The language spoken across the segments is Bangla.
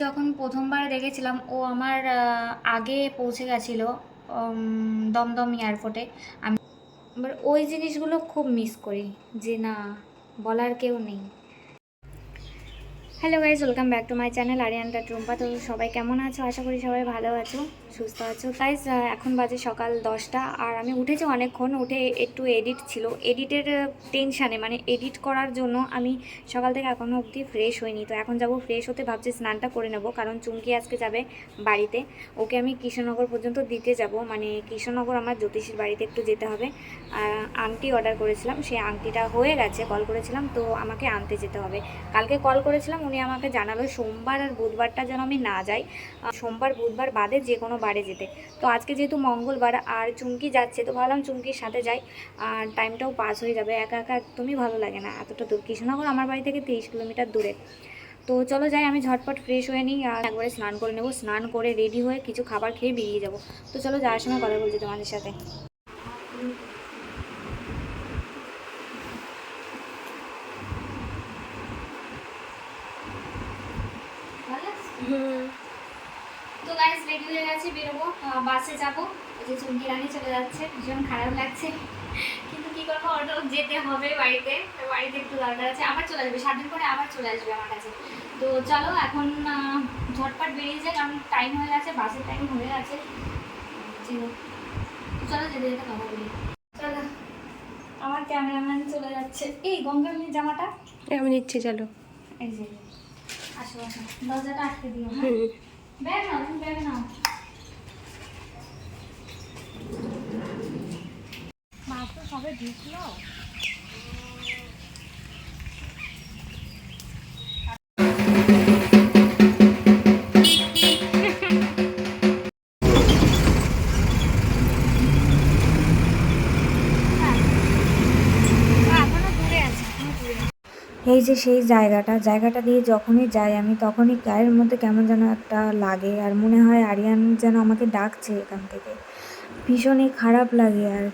যখন প্রথমবার দেখেছিলাম, ও আমার আগে পৌঁছে গেছিল দমদম এয়ারপোর্টে। আমি এবার ওই জিনিসগুলো খুব মিস করি যে না, বলার কেউ নেই। Hello guys welcome back to my channel আরিয়ানটা Tumpa তো সবাই কেমন আছো? আশা করি সবাই ভালো আছো, সুস্থ আছো। গাইজ এখন বাজে সকাল দশটা, আর আমি উঠেছি অনেকক্ষণ, উঠে একটু এডিট ছিল। এডিটের টেনশানে মানে এডিট করার জন্য আমি সকাল থেকে এখনও অবধি ফ্রেশ হইনি। তো এখন যাব ফ্রেশ হতে, ভাবছি স্নানটা করে নেব, কারণ চুমকি আজকে যাবে বাড়িতে। ওকে আমি কৃষ্ণনগর পর্যন্ত দিতে যাব মানে কৃষ্ণনগর আমার জ্যোতিষীর বাড়িতে একটু যেতে হবে। আংটি অর্ডার করেছিলাম, সেই আংটিটা হয়ে গেছে কল করেছিলাম, তো আমাকে আনতে যেতে হবে। কালকে কল করেছিলাম উনি আমাকে জানালো সোমবার আর বুধবারটা যেন আমি না যাই। সোমবার, বুধবার বাদে যে কোনো বারে যেতে। তো আজকে যেহেতু মঙ্গলবার, আর চুমকি যাচ্ছে, তো ভাবলাম চুমকির সাথে যাই। আর টাইমটাও পাস হয়ে যাবে, একা একা একদমই ভালো লাগে না এতটা দূর। কৃষ্ণনগর আমার বাড়ি থেকে তিরিশ কিলোমিটার দূরে। তো চলো যাই, আমি ঝটপট ফ্রেশ হয়ে নিই, আর একবারে স্নান করে নেব। স্নান করে রেডি হয়ে কিছু খাবার খেয়ে বেরিয়ে যাব। তো চলো যাওয়ার সময় কথা বলছি তোমাদের সাথে। তো গাইস রেডি হয়ে গেছে বেরোবো। বাসে যাব। এই যে চুমকি রানি চলে যাচ্ছে ভীষণ খারাপ লাগছে। কিন্তু কি করব অটো যেতে হবে বাড়িতে। তো বাড়িতে একটু দরকার আছে। আবার চলে আসবে সাত দিন পরে আবার চলে আসবে আমার কাছে। তো চলো এখন ঝটপট বেরিয়ে যায় কারণ টাইম হয়ে গেছে বাসের টাইম হয়ে গেছে। চলো যেতে যেতে কথা বলি। চলো আমার ক্যামেরাম্যান চলে যাচ্ছে। এই গঙ্গামণির জামাটা? আমি নিচ্ছি চলো। এই যে। দরজাটা আটকে দিও হ্যাঁ? ব্যাগ নাও তুমি ব্যাগ নাও। মা তো সবে ঢুকলো এই যে সেই জায়গাটা জায়গাটা দিয়ে যখনই যাই আমি তখনই গায়ের মধ্যে কেমন যেন একটা লাগে আর মনে হয় আরিয়ান যেন আমাকে ডাকছে এখান থেকে। ভীষণই খারাপ লাগে আর।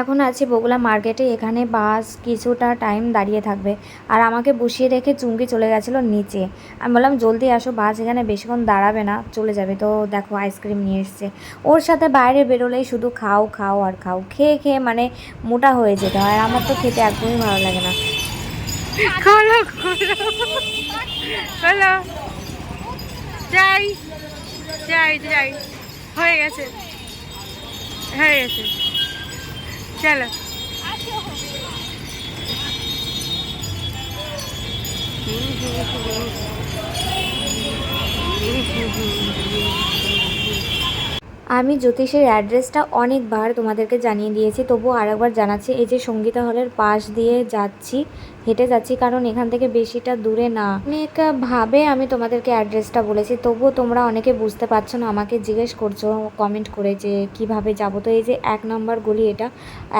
এখন আছি বগুলা মার্কেটে, এখানে বাস কিছুটা টাইম দাঁড়িয়ে থাকবে। আর আমাকে বসিয়ে রেখে চুমকি চলে গেছিল নিচে। আমি বললাম, জলদি আসো, বাস এখানে বেশিক্ষণ দাঁড়াবে না, চলে যাবে। তো দেখো আইসক্রিম নিয়ে এসছে। ওর সাথে বাইরে বেরোলেই শুধু খাও খাও আর খাও। খেয়ে খেয়ে মানে মোটা হয়ে যেতে হয়। আর আমার তো খেতে একদমই ভালো লাগে না। খোলো খোলো যাই যাই যাই। হয়ে গেছে। হয়ে গেছে। চলো। আমি জ্যোতিষের অ্যাড্রেসটা অনেকবার তোমাদেরকে জানিয়ে দিয়েছি, তবুও আরেকবার জানাচ্ছি, এই যে সঙ্গীতা হলের পাশ দিয়ে যাচ্ছি, হেঁটে যাচ্ছি, কারণ এখান থেকে বেশিটা দূরে না। অনেক ভাবে আমি তোমাদেরকে অ্যাড্রেসটা বলেছি, তবুও তোমরা অনেকে বুঝতে পারছ না, আমাকে জিজ্ঞেস করছ কমেন্ট করে যে কীভাবে যাব। তো এই যে এক নম্বর গলি এটা,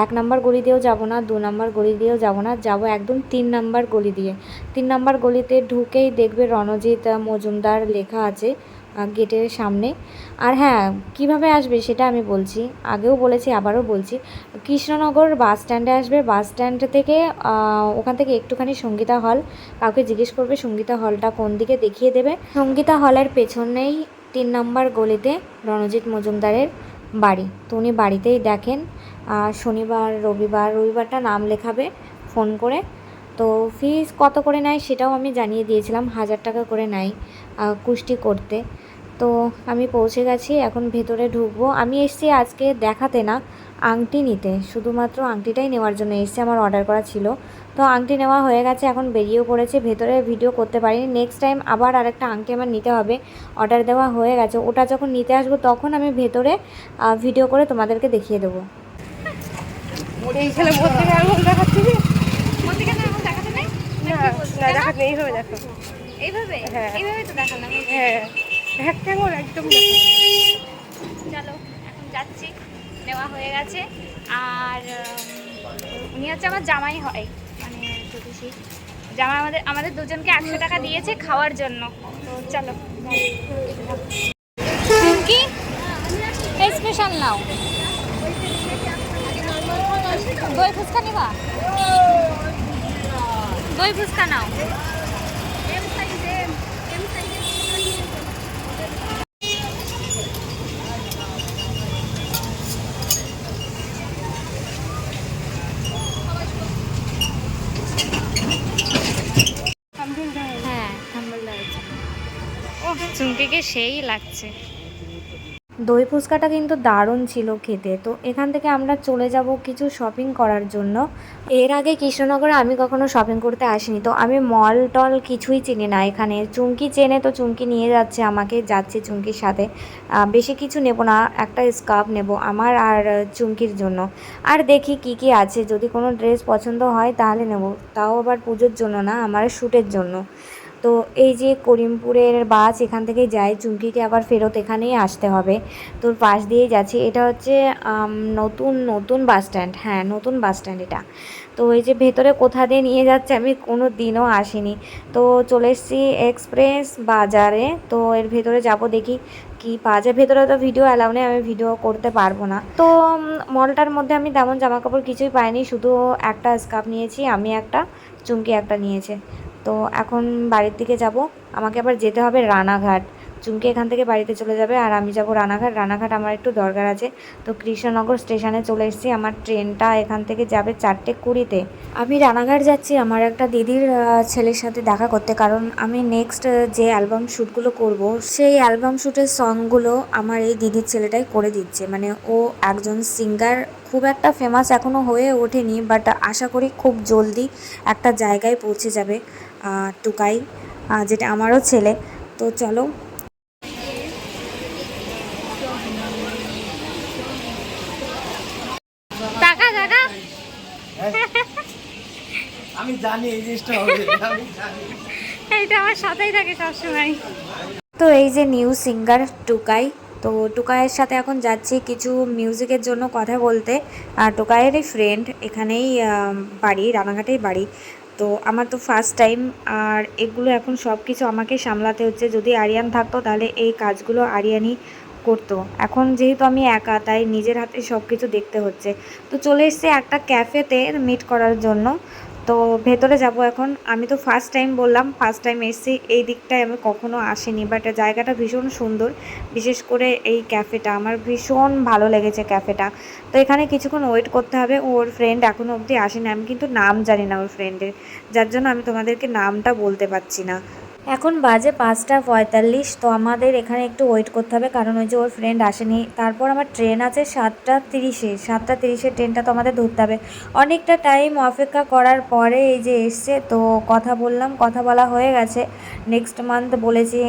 এক নম্বর গলি দিয়েও যাব না, দু নম্বর গলি দিয়েও যাব না, যাব একদম তিন নম্বর গলি দিয়ে। তিন নম্বর গলিতে ঢুকেই দেখবে রণজিৎ মজুমদার লেখা আছে গেটের সামনে। আর হ্যাঁ কীভাবে আসবে সেটা আমি বলছি। আগেও বলেছি, আবারও বলছি। কৃষ্ণনগর বাস স্ট্যান্ডে আসবে। বাস স্ট্যান্ড থেকে ওখান থেকে একটুখানি সঙ্গীতা হল। কাউকে জিজ্ঞেস করবে সঙ্গীতা হলটা কোন দিকে দেখিয়ে দেবে। সঙ্গীতা হলের পেছনেই তিন নম্বর গলিতে রণজিৎ মজুমদারের বাড়ি। তো উনি বাড়িতেই দেখেন শনিবার, রবিবার, রবিবারটা নাম লেখাবে ফোন করে। তো ফিস কত করে নেয় সেটাও আমি জানিয়ে দিয়েছিলাম, হাজার টাকা করে নেয় কুষ্টি করতে। তো আমি পৌঁছে গেছি এখন ভেতরে ঢুকবো। আমি এসেছি আজকে দেখাতে না আংটি নিতে। শুধুমাত্র আংটিটাই নেওয়ার জন্য এসেছি আমার অর্ডার করা ছিল। তো আংটি নেওয়া হয়ে গেছে এখন বেরিয়েও পড়েছে ভেতরে ভিডিও করতে পারিনি। নেক্সট টাইম আবার আরেকটা আংটি আমার নিতে হবে অর্ডার দেওয়া হয়ে গেছে। ওটা যখন নিতে আসব তখন আমি ভেতরে ভিডিও করে তোমাদেরকে দেখিয়ে দেবো। এইভাবে? হ্যাঁ। এইভাবে তো দেখালাম। হ্যাঁ। একটা আঙুল একদম চলো এখন যাচ্ছি। নেওয়া হয়ে গেছে। আর উনি হচ্ছে আমার জামাই হয়। মানে জ্যোতিষী। জামাই আমাদের আমাদের দুজনকে একশো টাকা দিয়েছে খাওয়ার জন্য। তো চলো কি স্পেশাল নাও। দই ফুচকা নিবা? দই ফুচকা নাও। চুমকিকে সেই লাগছে। দই ফুচকাটা কিন্তু দারুণ ছিল খেতে। তো এখান থেকে আমরা চলে যাব কিছু শপিং করার জন্য। এর আগে কৃষ্ণনগরে আমি কখনো শপিং করতে আসিনি। তো আমি মল টল কিছুই চিনি না। এখানে চুমকি চেনে তো চুমকি নিয়ে যাচ্ছে আমাকে, যাচ্ছে চুমকির সাথে। বেশি কিছু নেব না, একটা স্কার্ফ নেব আমার আর চুমকির জন্য। আর দেখি কি কি আছে। যদি কোনো ড্রেস পছন্দ হয় তাহলে নেব। তাও আবার পুজোর জন্য না, আমার শ্যুটের জন্য। তো এই যে করিমপুরের বাস এখান থেকে যায়, চুমকিকে আবার ফেরত এখানেই আসতে হবে। তোর পাশ দিয়েই যাচ্ছি। এটা হচ্ছে নতুন নতুন বাস স্ট্যান্ড। হ্যাঁ নতুন বাস স্ট্যান্ড এটা। তো এই যে ভেতরে কোথা দিয়ে নিয়ে যাচ্ছে আমি কোনো দিনও আসিনি। তো চলে এসেছি এক্সপ্রেস বাজারে। তো এর ভেতরে যাব দেখি কি পাওয়া যায়। ভেতরে তো ভিডিও অ্যালাউ নেই, আমি ভিডিও করতে পারব না। তো মলটার মধ্যে আমি তেমন জামা কাপড় কিছুই পাইনি। শুধু একটা স্কার্ফ নিয়েছি, আমি একটা, চুমকি একটা নিয়েছে। তো এখন বাড়ির দিকে যাব। আমাকে আবার যেতে হবে রানাঘাট। চুমকি এখান থেকে বাড়িতে চলে যাবে আর আমি যাব রানাঘাট। রানাঘাট আমার একটু দরকার আছে। তো কৃষ্ণনগর স্টেশনে চলে এসেছি। আমার ট্রেনটা এখান থেকে যাবে চারটে কুড়িতে। আমি রানাঘাট যাচ্ছি। আমার একটা দিদির ছেলের সাথে দেখা করতে। কারণ আমি নেক্সট যে অ্যালবাম শ্যুটগুলো করব, সেই অ্যালবাম শ্যুটের সংগুলো আমার এই দিদির ছেলেটাই করে দিচ্ছে। মানে ও একজন সিঙ্গার খুব একটা ফেমাস এখনও হয়ে ওঠেনি বাট আশা করি খুব জলদি একটা জায়গায় পৌঁছে যাবে। টুকাই যেটা আমারও ছেলে। তো চলো। টাকা টাকা। আমি জানি এই জিনিসটা হবে আমি জানি। এইটা আমার সাথেই থাকে সবসময়। তো এই যে নিউ সিঙ্গার টুকাই তো টুকাইয়ের সাথে এখন যাচ্ছি কিছু মিউজিকের জন্য কথা বলতে। আর টুকাইয়েরই ফ্রেন্ড এখানেই বাড়ি রানাঘাটেই বাড়ি। তো আমার তো ফার্স্ট টাইম আর এগুলো এখন সব কিছু আমাকে সামলাতে হচ্ছে। যদি আরিয়ান থাকতো তাহলে এই কাজগুলো আরিয়ানই করতো। এখন যেহেতু আমি একা, তাই নিজের হাতে সব কিছু দেখতে হচ্ছে। তো চলে এসছে একটা ক্যাফেতে মিট করার জন্য। তো ভেতরে যাব এখন। আমি তো ফার্স্ট টাইম বললাম ফার্স্ট টাইম এসেছি। এই দিকটায় আমি কখনো আসিনি বাট জায়গাটা ভীষণ সুন্দর। বিশেষ করে এই ক্যাফেটা আমার ভীষণ ভালো লেগেছে ক্যাফেটা তো এখানে কিছুক্ষণ ওয়েট করতে হবে, ওর ফ্রেন্ড এখনও অবধি আসেনি। আমি কিন্তু নাম জানি না ওর ফ্রেন্ডের যার জন্য আমি তোমাদেরকে নামটা বলতে পারছি না। এখন বাজে পাঁচটা পঁয়তাল্লিশ, তো আমাদের এখানে একটু ওয়েট করতে হবে, কারণ ওই যে ওর ফ্রেন্ড আসেনি। তারপর আমার ট্রেন আছে সাতটা তিরিশে সাতটা তিরিশে ট্রেনটা তো আমাদের ধরতে হবে। অনেকটা টাইম অপেক্ষা করার পরে এই যে এসছে, তো কথা বললাম, কথা বলা হয়ে গেছে। নেক্সট মান্থ বলেছি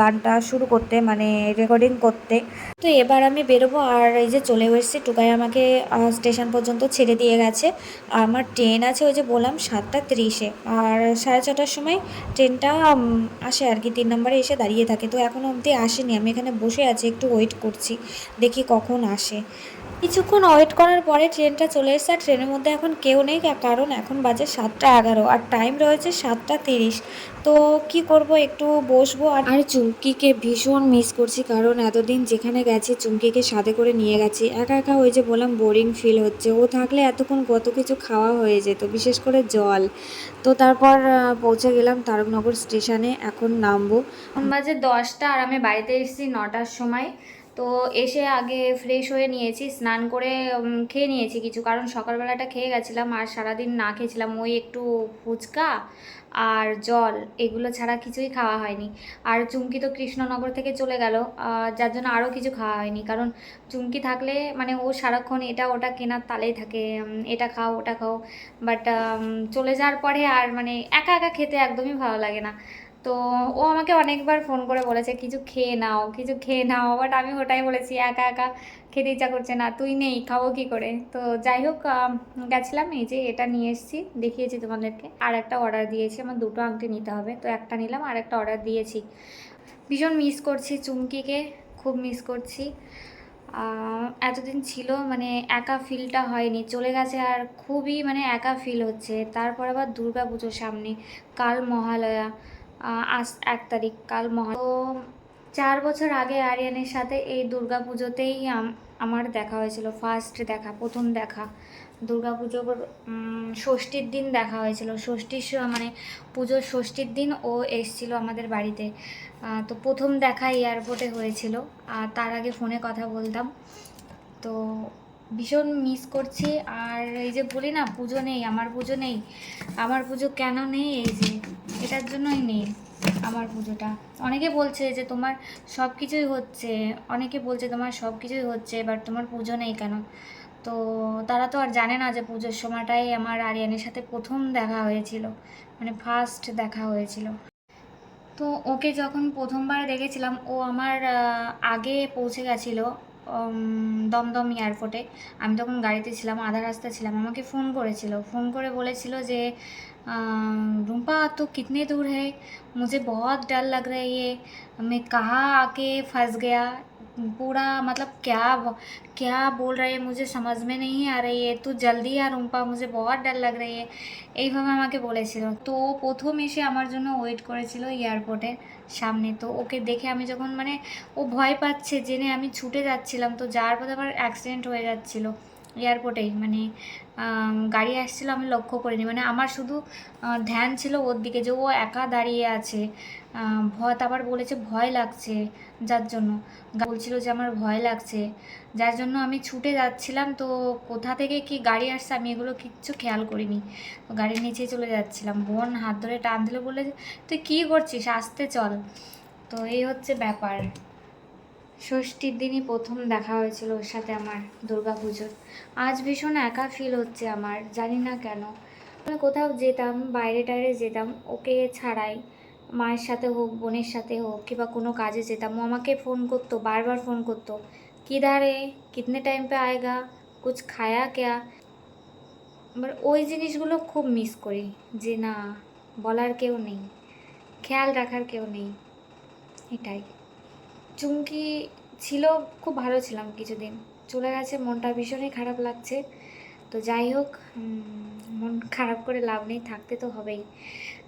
গানটা শুরু করতে মানে রেকর্ডিং করতে। তো এবার আমি বেরোবো, আর এই যে চলে এসেছি, টুকাই আমাকে স্টেশন পর্যন্ত ছেড়ে দিয়ে গেছে। আমার ট্রেন আছে, ওই যে বললাম, সাতটা তিরিশে, আর সাড়ে ছটার সময় ট্রেনটা আসে আর কি, তিন নম্বরে এসে দাঁড়িয়ে থাকে। তো এখনও অবধি আসেনি। আমি এখানে বসে আছি, একটু ওয়েট করছি, দেখি কখন আসে। কিছুক্ষণ ওয়েট করার পরে ট্রেনটা চলে এসেছে আর ট্রেনের মধ্যে এখন কেউ নেই কারণ এখন বাজে সাতটা এগারো আর টাইম রয়েছে সাতটা তিরিশ। তো কি করব একটু বসবো আর আর চুমকিকে ভীষণ মিস করছি কারণ এতদিন যেখানে গেছি চুমকিকে সাথে করে নিয়ে গেছি। একা একা ওই যে বললাম বোরিং ফিল হচ্ছে। ও থাকলে এতক্ষণ কত কিছু খাওয়া হয়ে যেত বিশেষ করে জল। তো তারপর পৌঁছে গেলাম তারকনগর স্টেশনে এখন নামবো। বাজে দশটা আর আমি বাড়িতে এসেছি নটার সময়। তো এসে আগে ফ্রেশ হয়ে নিয়েছি, স্নান করে খেয়ে নিয়েছি কিছু। কারণ সকালবেলাটা খেয়ে গেছিলাম আর সারাদিন না খেয়েছিলাম। ওই একটু ফুচকা আর জল, এগুলো ছাড়া কিছুই খাওয়া হয়নি। আর চুমকি তো কৃষ্ণনগর থেকে চলে গেল যার জন্য আরও কিছু খাওয়া হয়নি। কারণ চুমকি থাকলে মানে ও সারাক্ষণ এটা ওটা কেনার তালেই থাকে এটা খাও, ওটা খাও। বাট চলে যাওয়ার পরে আর মানে একা একা খেতে একদমই ভালো লাগে না। তো ও আমাকে অনেকবার ফোন করে বলেছে, কিছু খেয়ে নাও, কিছু খেয়ে নাও। বাট আমি ওটাই বলেছি, একা একা খেতে ইচ্ছা করছে না, তুই নেই, খাব কি করে? তো যাই হোক গেছিলাম এই যে এটা নিয়ে এসেছি, দেখিয়েছি তোমাদেরকে। আর একটা অর্ডার দিয়েছি, আমার দুটো আংটি নিতে হবে, তো একটা নিলাম আর একটা অর্ডার দিয়েছি। ভীষণ মিস করছি চুমকিকে, খুব মিস করছি। এতদিন ছিল মানে একা ফিলটা হয়নি, চলে গেছে আর খুবই মানে একা ফিল হচ্ছে। তারপর আবার দুর্গা পুজোর সামনে, কাল মহালয়া আজ এক তারিখ, কাল মহা তো চার বছর আগে আরিয়ানের সাথে এই দুর্গা পুজোতেই আমার দেখা হয়েছিল ফার্স্ট দেখা, প্রথম দেখা। দুর্গা পুজোর ষষ্ঠীর দিন দেখা হয়েছিল। ষষ্ঠীর মানে পুজোর ষষ্ঠীর দিন ও এসছিল আমাদের বাড়িতে। তো প্রথম দেখা এয়ারপোর্টে হয়েছিল। আর তার আগে ফোনে কথা বলতাম। তো ভীষণ মিস করছি। আর এই যে বলি না, পুজো নেই, আমার পুজো নেই। আমার পুজো কেন নেই? এই যে, এটার জন্যই নেই আমার পুজোটা। অনেকে বলছে যে তোমার সব কিছুই হচ্ছে, অনেকে বলছে তোমার সব কিছুই হচ্ছে এবার তোমার পুজো নেই কেন? তো তারা তো আর জানে না যে পুজোর সময়টাই আমার আরিয়ানের সাথে প্রথম দেখা হয়েছিল মানে ফার্স্ট দেখা হয়েছিল। তো ওকে যখন প্রথমবার দেখেছিলাম, ও আমার আগে পৌঁছে গেছিল দমদম এয়ারপোর্টে আমি তখন গাড়িতে ছিলাম আধা রাস্তা ছিলাম আমাকে ফোন করেছিল ফোন করে বলেছিল যে रूपा तो कितने दूर है मुझे बहुत डर लग रही है मैं कहाँ आके फंस गया पूरा मतलब क्या क्या बोल रही है मुझे समझ में नहीं आ रही है तू जल्दी आ रूपा मुझे बहुत डर लग रही है এইভাবে আমাকে বলেছিল তো ও প্রথম এসে আমার জন্য ওয়েট করেছিল এয়ারপোর্টের সামনে তো ওকে দেখে আমি যখন মানে ও ভয় পাচ্ছে জেনে আমি ছুটে যাচ্ছিলাম তো যাওয়ার পথে আবার অ্যাক্সিডেন্ট হয়ে যাচ্ছিল এয়ারপোর্টেই মানে গাড়ি আসছিল আমি লক্ষ্য করিনি। মানে আমার শুধু ধ্যান ছিল ওর দিকে যে ও একা দাঁড়িয়ে আছে। ভয় তারপর বলেছে ভয় লাগছে যার জন্য। বলছিল যে আমার ভয় লাগছে। যার জন্য আমি ছুটে যাচ্ছিলাম, তো কোথা থেকে কি গাড়ি আসছে আমি এগুলো কিচ্ছু খেয়াল করিনি। তো গাড়ির নিচে চলে যাচ্ছিলাম। বোন হাত ধরে টান দিল বলে তুই কী করছিস? আসতে চল। তো এই হচ্ছে ব্যাপার। ষষ্ঠীর দিনই প্রথম দেখা হয়েছিল ওর সাথে আমার দুর্গা পুজোর। আজ ভীষণ একা ফিল হচ্ছে আমার, জানি না কেন। আমি কোথাও যেতাম, বাইরে টাইরে যেতাম, ওকে ছাড়াই, মায়ের সাথে হোক, বোনের সাথে হোক, কিংবা কোনো কাজে যেতাম, ও আমাকে ফোন করতো, বারবার ফোন করতো কিধারে কিতনে টাইম পে আয়গা? কুছ খায়া কেয়া? এবার ওই জিনিসগুলো খুব মিস করি, যে না, বলার কেউ নেই, খেয়াল রাখার কেউ নেই, এটাই। চুমকি ছিল, খুব ভালো ছিলাম কিছুদিন। চলে গেছে, মনটা ভীষণই খারাপ লাগছে। তো যাই হোক মন খারাপ করে লাভ নেই, থাকতে তো হবেই।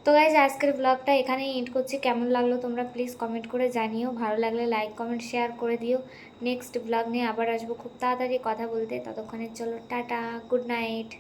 তো গাইজ আজকের ব্লগটা এখানেই এন্ড করছি। কেমন লাগল তোমরা প্লিজ কমেন্ট করে জানিও। ভালো লাগলে লাইক কমেন্ট শেয়ার করে দিও। নেক্সট ব্লগ নিয়ে আবার আসব। খুব তাড়াতাড়ি কথা বলতে। ততক্ষণের চলো টাটা গুড নাইট